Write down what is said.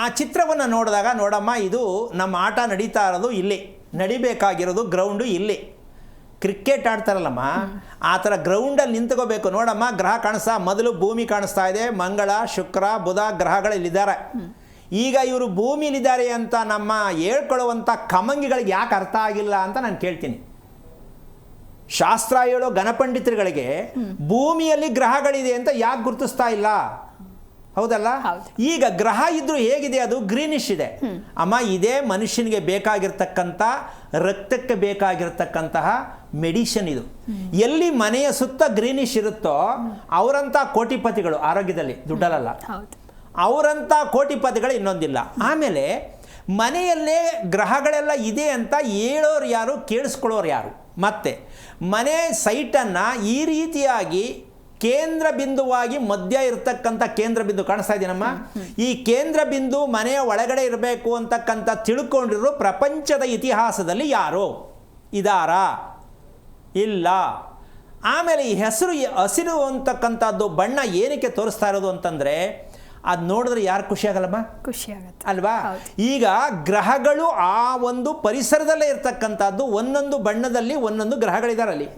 ಆ ಚಿತ್ರವನ್ನು ನೋಡಿದಾಗ ನೋಡಮ್ಮ ಇದು ನಮ್ಮ ಆಟ ನಡೀತಾ ಇರೋದು ಇಲ್ಲಿ. ನಡಿಬೇಕಾಗಿರೋದು ಗ್ರೌಂಡು ಇಲ್ಲಿ. ಕ್ರಿಕೆಟ್ ಆಡ್ತಾರಲ್ಲಮ್ಮ ಆ ಥರ ಗ್ರೌಂಡಲ್ಲಿ ನಿಂತ್ಕೋಬೇಕು. ನೋಡಮ್ಮ ಗ್ರಹ ಕಾಣಿಸ್ತಾ ಮೊದಲು ಭೂಮಿ ಕಾಣಿಸ್ತಾ ಇದೆ. ಮಂಗಳ ಶುಕ್ರ ಬುಧ ಗ್ರಹಗಳಲ್ಲಿದ್ದಾರೆ. ಈಗ ಇವರು ಭೂಮಿಲಿದ್ದಾರೆ ಅಂತ ನಮ್ಮ ಹೇಳ್ಕೊಳ್ಳುವಂಥ ಕಮಂಗಿಗಳಿಗೆ ಯಾಕೆ ಅರ್ಥ ಆಗಿಲ್ಲ ಅಂತ ನಾನು ಕೇಳ್ತೀನಿ. ಶಾಸ್ತ್ರ ಹೇಳೋ ಗಣಪಂಡಿತರುಗಳಿಗೆ ಭೂಮಿಯಲ್ಲಿ ಗ್ರಹಗಳಿದೆ ಅಂತ ಯಾಕೆ ಗುರುತಿಸ್ತಾ ಇಲ್ಲ? ಹೌದಲ್ಲ? ಈಗ ಗ್ರಹ ಇದ್ರೂ ಹೇಗಿದೆ ಅದು? ಗ್ರೀನಿಶ್ ಇದೆ. ಅಮ್ಮ ಇದೇ ಮನುಷ್ಯನಿಗೆ ಬೇಕಾಗಿರ್ತಕ್ಕಂಥ ರಕ್ತಕ್ಕೆ ಬೇಕಾಗಿರ್ತಕ್ಕಂತಹ ಮೆಡಿಷನ್ ಇದು. ಎಲ್ಲಿ ಮನೆಯ ಸುತ್ತ ಗ್ರೀನಿಶ್ ಇರುತ್ತೋ ಅವರಂಥ ಕೋಟಿಪತಿಗಳು ಆರೋಗ್ಯದಲ್ಲಿ ದುಡ್ಡಲ್ಲ ಅವರಂಥ ಕೋಟಿಪತಿಗಳು ಇನ್ನೊಂದಿಲ್ಲ. ಆಮೇಲೆ ಮನೆಯಲ್ಲೇ ಗ್ರಹಗಳೆಲ್ಲ ಇದೆ ಅಂತ ಹೇಳೋರು ಯಾರು? ಕೇಳಿಸ್ಕೊಳ್ಳೋರು ಯಾರು? ಮತ್ತೆ ಮನೆ ಸೈಟನ್ನು ಈ ರೀತಿಯಾಗಿ ಕೇಂದ್ರ ಬಿಂದುವಾಗಿ ಮಧ್ಯ ಇರತಕ್ಕಂಥ ಕೇಂದ್ರ ಬಿಂದು ಕಾಣಿಸ್ತಾ ಇದೆಯಮ್ಮ ಈ ಕೇಂದ್ರ ಬಿಂದು ಮನೆಯ ಒಳಗಡೆ ಇರಬೇಕು ಅಂತಕ್ಕಂಥ ತಿಳ್ಕೊಂಡಿರೋ ಪ್ರಪಂಚದ ಇತಿಹಾಸದಲ್ಲಿ ಯಾರು? ಇದಾರ? ಇಲ್ಲ. ಆಮೇಲೆ ಈ ಹೆಸರು ಹಸಿರು ಅಂತಕ್ಕಂಥದ್ದು ಬಣ್ಣ ಏನಕ್ಕೆ ತೋರಿಸ್ತಾ ಇರೋದು ಅಂತಂದರೆ ಅದು ನೋಡಿದ್ರೆ ಯಾರು ಖುಷಿ ಆಗಲ್ಲಮ್ಮ? ಖುಷಿ ಆಗುತ್ತೆ. ಅಲ್ವಾ? ಈಗ ಗ್ರಹಗಳು ಆ ಒಂದು ಪರಿಸರದಲ್ಲೇ ಇರ್ತಕ್ಕಂಥದ್ದು ಒಂದೊಂದು ಬಣ್ಣದಲ್ಲಿ ಒಂದೊಂದು ಗ್ರಹಗಳಿದಾರೆ ಅಲ್ಲಿ